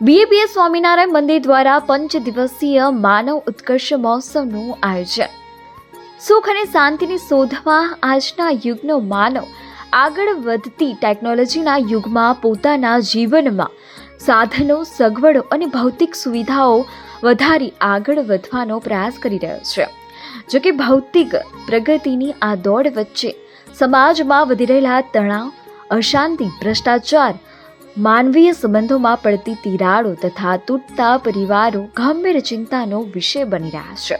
BAPS Swaminarayan મંદિર દ્વારા પંચ દિવસીય માનવ ઉત્કર્ષ મહોત્સવનું આયોજન. સુખ અને શાંતિની શોધમાં આજના યુગનો માનવ આગળ વધતી ટેકનોલોજીના યુગમાં પોતાના જીવનમાં સાધનો, સગવડો અને ભૌતિક સુવિધાઓ વધારી આગળ વધવાનો પ્રયાસ કરી રહ્યો છે. જો કે ભૌતિક પ્રગતિની આ દોડ વચ્ચે સમાજમાં વધી રહેલા તણાવ, અશાંતિ, ભ્રષ્ટાચાર માનવીય સંબંધોમાં પડતી તિરાડો તથા તૂટતા પરિવારો ગંભીર ચિંતાનો વિષય બની રહ્યા છે.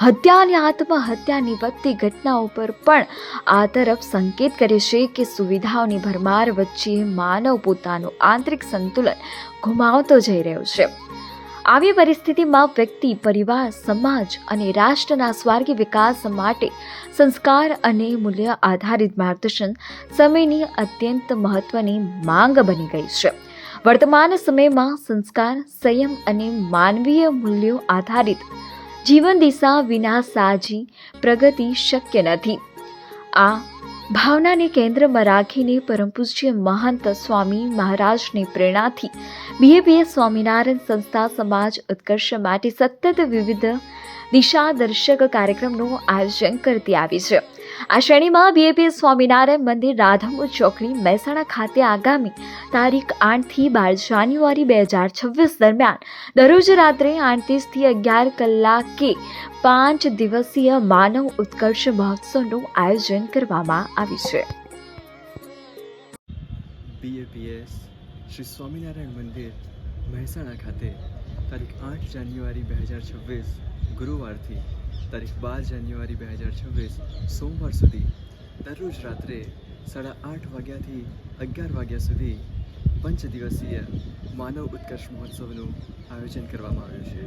હત્યા અને આત્મહત્યાની વધતી ઘટનાઓ પર પણ આ તરફ સંકેત કરે છે કે સુવિધાઓની ભરમાર વચ્ચે માનવ પોતાનું આંતરિક સંતુલન ગુમાવતો જઈ રહ્યો છે. આવી પરિસ્થિતિમાં વ્યક્તિ, પરિવાર, સમાજ અને રાષ્ટ્રના સ્વાર્ગી વિકાસ માટે સંસ્કાર અને મૂલ્ય આધારિત માર્ગદર્શન સમયની અત્યંત મહત્વની માંગ બની ગઈ છે. વર્તમાન સમયમાં સંસ્કાર સંયમ અને માનવીય મૂલ્યો આધારિત જીવન દિશા વિના સાજી પ્રગતિ શક્ય નથી. આ ભાવનાને કેન્દ્રમાં રાખીને પરમ પૂજ્ય મહંત સ્વામી મહારાજની પ્રેરણાથી બીએપીએસ સ્વામિનારાયણ સંસ્થા સમાજ ઉત્કર્ષ માટે સતત વિવિધ દિશાદર્શક કાર્યક્રમનું આયોજન કરતી આવી છે. આ શ્રેણીમાં બીએપી સ્વામિનારાયણ મંદિર રાધમપુર ચોકડી મહેસાણા ખાતે આગામી તારીખ આઠથી બાર જાન્યુઆરી બે હજાર છવ્વીસ દરમિયાન દરરોજ રાત્રે આઠત્રીસથી અગિયાર કલાકે પાંચ દિવસીય માનવ ઉત્કર્ષ મહોત્સવનું આયોજન કરવામાં આવ્યું છે. બીએપીએસ શ્રી સ્વામિનારાયણ મંદિર મહેસાણા ખાતે તારીખ આઠ જાન્યુઆરી બે હજાર છવ્વીસ ગુરુવારથી તારીખ બાર જાન્યુઆરી બે હજાર છવ્વીસ, સોમવાર સુધી, દરરોજ રાત્રે સાડા આઠ વાગ્યાથી અગિયાર વાગ્યા સુધી પંચ દિવસીય માનવ ઉત્કર્ષ મહોત્સવનું આયોજન કરવામાં આવ્યું છે.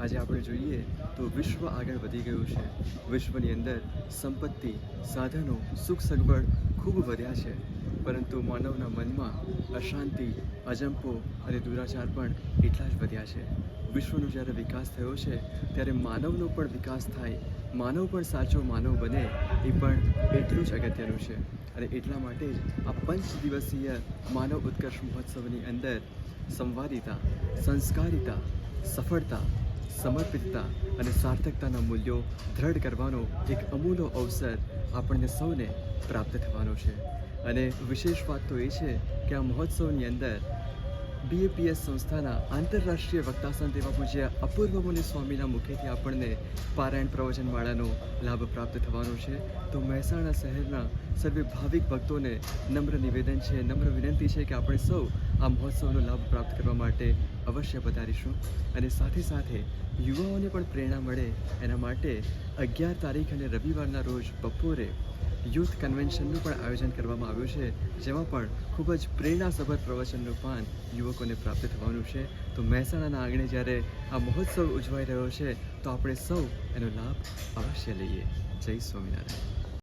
આજે આપણે જોઈએ તો વિશ્વ આગળ વધી ગયું છે. વિશ્વની અંદર સંપત્તિ, સાધનો, સુખ સગવડ ખૂબ વધ્યા છે. પરંતુ માનવના મનમાં અશાંતિ, અજંપો અને દુરાચાર પણ એટલા જ વધ્યા છે. વિશ્વનો જ્યારે વિકાસ થયો છે, ત્યારે માનવનો પણ વિકાસ થાય. માનવ પણ સાચો માનવ બને એ પણ એટલું જ અગત્યનું છે. અને એટલા માટે જ આ પંચ દિવસીય માનવ ઉત્કર્ષ મહોત્સવની અંદર સંવાદિતા, સંસ્કારિતા, સફળતા, સમર્પિતતા અને સાર્થકતાના મૂલ્યો દ્રઢ કરવાનો એક અમૂલો અવસર આપણને સૌને પ્રાપ્ત થવાનો છે. અને વિશેષ વાત તો એ છે કે આ મહોત્સવની અંદર બીએપીએસ સંસ્થાના આંતરરાષ્ટ્રીય વક્તાસન સંત પૂજ્યા પૂજ્ય અપૂર્વ સ્વામીના મુખેથી આપણને પારાયણ પ્રવચનમાળાનો લાભ પ્રાપ્ત થવાનો છે. તો મહેસાણા શહેરના સર્વે ભાવિક ભક્તોને નમ્ર નિવેદન છે, નમ્ર વિનંતી છે કે આપણે સૌ આ મહોત્સવનો લાભ પ્રાપ્ત કરવા માટે અવશ્ય પધારીશું. અને સાથે સાથે યુવાઓને પણ પ્રેરણા મળે એના માટે અગિયાર તારીખ અને રવિવારના રોજ બપોરે યુથ કન્વેન્શનનું પણ આયોજન કરવામાં આવ્યું છે, જેમાં પણ ખૂબ જ પ્રેરણાસભર પ્રવચનનું પાન યુવકોને પ્રાપ્ત થવાનું છે. તો મહેસાણાના આંગણે જ્યારે આ મહોત્સવ ઉજવાઈ રહ્યો છે, તો આપણે સૌ એનો લાભ અવશ્ય લઈએ. જય સ્વામિનારાયણ.